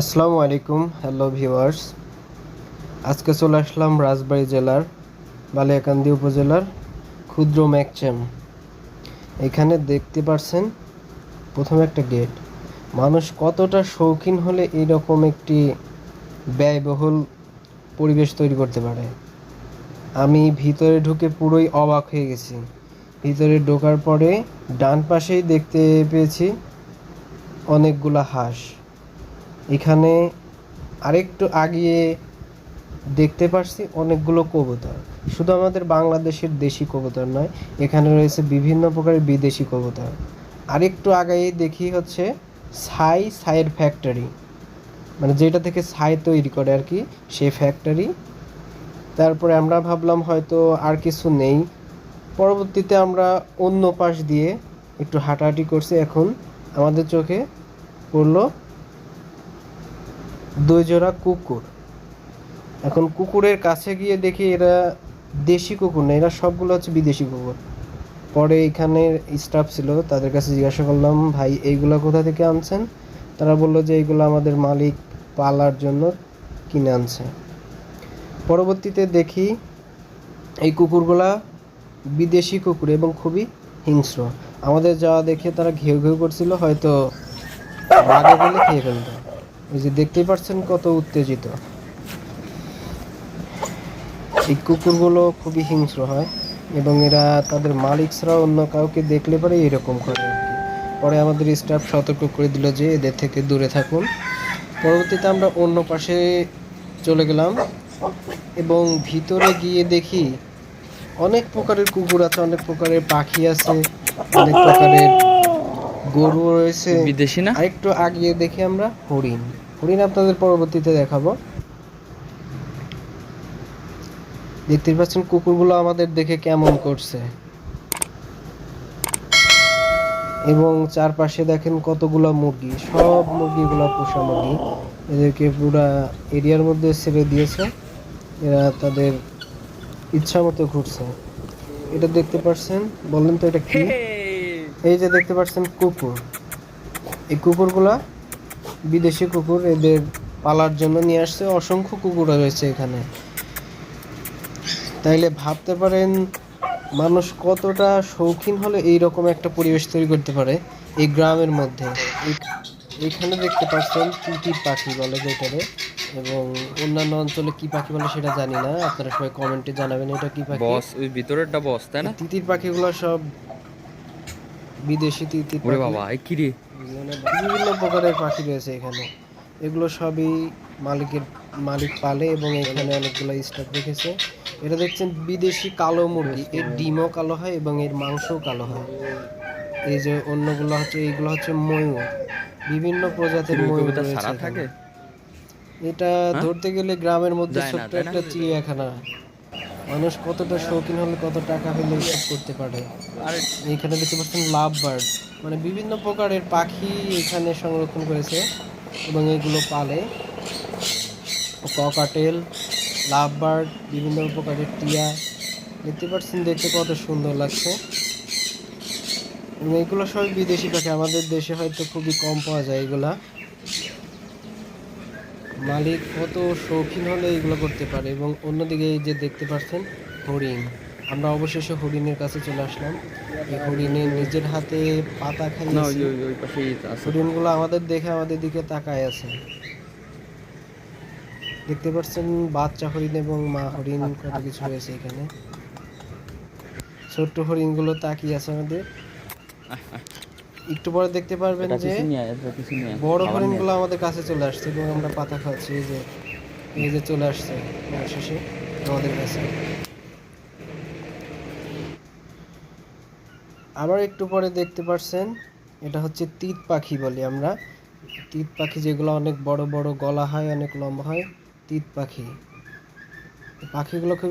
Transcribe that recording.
আসসালামু আলাইকুম, hello viewers. আজকে চলে আসলাম রাজবাড়ী জেলার বালিয়াকান্দি উপজেলার ক্ষুদ্র ম্যাকচ্যাম এখানে দেখতে পারছেন প্রথমে একটা গেট। মানুষ কতটা শৌখিন হলে এইরকম একটি ব্যয়বহুল পরিবেশ তৈরি করতে পারে। আমি ভিতরে ঢুকে পুরোই অবাক হয়ে গেছি। ভিতরে ঢোকার পরে ডান পাশেই দেখতে পেয়েছি অনেকগুলা হাঁস। এখানে আরেকটু আগিয়ে দেখতে পারছি অনেকগুলো কবুতর। শুধু আমাদের বাংলাদেশের দেশি কবুতর নয়, এখানে রয়েছে বিভিন্ন প্রকারের বিদেশি কবুতর। আরেকটু আগাই দেখি হচ্ছে ছাই ছাইয়ের ফ্যাক্টরি মানে যেটা থেকে ছাই তৈরি করে আর কি, সেই ফ্যাক্টরি তারপরে আমরা ভাবলাম হয়তো আর কিছু নেই। পরবর্তীতে আমরা অন্য পাশ দিয়ে একটু হাঁটাহাঁটি করছি। এখন আমাদের চোখে পড়ল দুই জোড়া কুকুর। এখন কুকুরের কাছে গিয়ে দেখি এরা দেশি কুকুর না, এরা সবগুলো হচ্ছে বিদেশি কুকুর। পরে এখানে স্টাফ ছিল, তাদের কাছে জিজ্ঞাসা করলাম, ভাই, এইগুলো কোথা থেকে আনছেন? তারা বলল যে এইগুলো আমাদের মালিক পালার জন্য কিনে আনছে। পরবর্তীতে দেখি এই কুকুরগুলা বিদেশি কুকুর এবং খুবই হিংস্র। আমাদের যাওয়া দেখে তারা ঘেউ ঘেউ করছিল, হয়তো বাঘে গেলে খেয়ে ফেলতো। এই যে দেখতেই পাচ্ছেন কত উত্তেজিত। এই কুকুরগুলো খুবই হিংস্র হয় এবং এরা তাদের মালিক অন্য কাউকে দেখলে পরে এরকম করে পরে আমাদের স্টাফ সতর্ক করে দিল যে এদের থেকে দূরে থাকুন। পরবর্তীতে আমরা অন্য পাশে চলে গেলাম এবং ভিতরে গিয়ে দেখি অনেক প্রকারের কুকুর আছে, অনেক প্রকারের পাখি আছে, অনেক প্রকারের গরু রয়েছে। বিদেশি না? আরেকটু আগিয়ে দেখি আমরা। হরিণ। হরিণ আপনাদের পরবর্তীতে দেখাবো। দেখতে পাচ্ছেন কুকুরগুলো আমাদের দেখে কেমন করছে। এবং চারপাশে দেখেন কতগুলো মুরগি। সব মুরগিগুলো পোষা মুরগি এদেরকে পুরা এরিয়ার মধ্যে ছেড়ে দিয়েছে। এরা তাদের ইচ্ছা মতো ঘুরছে। এটা দেখতে পাচ্ছেন বলেন তো এটা কি? এই যে দেখতে পাচ্ছেন কুকুর। এই কুকুরগুলা বিদেশি কুকুর এদের পালার জন্য নিয়ে আসছে। অসংখ্য কুকুর রয়েছে এখানে। তাইলে ভাবতে পারেন মানুষ কতটা শৌখিন হলে এই রকম একটা পরিবেশ তৈরি করতে পারে এই গ্রামের মধ্যে। এইখানে দেখতে পাচ্ছেন তিতির পাখি বলে যেটারে এবং অন্যান্য অঞ্চলে কি পাখি বলে সেটা জানি না। আপনারা সবাই কমেন্টে জানাবেন এটা কি পাখি। বস ওই ভিতরেরটা বস তাই না? তিতির পাখিগুলো সব বিদেশি তিতির ওরে বাবা এই কি রে? মানে বিভিন্ন প্রকারের পাখি রয়েছে এখানে। এগুলো সবই মালিকের মালিক পালে এবং এখানে অনেকগুলো স্টাফ রেখেছে এটা দেখছেন বিদেশি কালো মুরগি। এর ডিমও কালো হয় এবং এর মাংসও কালো হয়। এই যে অন্যগুলো হচ্ছে এইগুলো হচ্ছে ময়ূর। বিভিন্ন প্রজাতির ময়ূর থাকে? এটা হ্যাঁ? ধরতে গেলে গ্রামের মধ্যে ছোট্ট একটা চিড়িয়াখানা। মানুষ কতটা শৌখিন হলে কত টাকা হলে এসব করতে পারে? আরে এখানে দেখতে পাচ্ছেন লাভ বার্ড মানে বিভিন্ন প্রকারের পাখি এখানে সংরক্ষণ করেছে এবং এগুলো পালে। ককাটেল লাভ বার্ড বিভিন্ন প্রকারের টিয়া। দেখতে পাচ্ছেন দেখতে কত সুন্দর লাগছে। এবং এগুলো সবই বিদেশি পাখি। আমাদের দেশে হয়তো খুবই কম পাওয়া যায় এগুলা। মালিক কত শৌখিন হলে এগুলো করতে পারে এবং অন্যদিকে এই যে দেখতে পাচ্ছেন হরিণ আমরা অবশেষে হরিণের কাছে চলে আসলাম। এই হরিণের নিজের হাতে পাতা আছে। হরিণগুলো আমাদের দেখে আমাদের দিকে তাকায় আছে। দেখতে পাচ্ছেন বাচ্চা হরিণ এবং মা হরিণ কত কিছু রয়েছে এখানে। ছোট্ট হরিণগুলো তাকিয়ে আছে আমাদের। একটু পরে দেখতে পারবেন যে। বড় খাবার নিয়ে। হরিণগুলো আমাদের কাছে চলে আসছে এবং আমরা পাতা খাচ্ছি এই যে এই যে চলে আসছে শেষে আমাদের কাছে। আবার একটু পরে দেখতে পারছেন এটা হচ্ছে তিত পাখি বলি আমরা। তিত পাখি যেগুলো অনেক বড় বড় গলা হয় অনেক লম্বা হয় তিত পাখি। পাখিগুলো খুব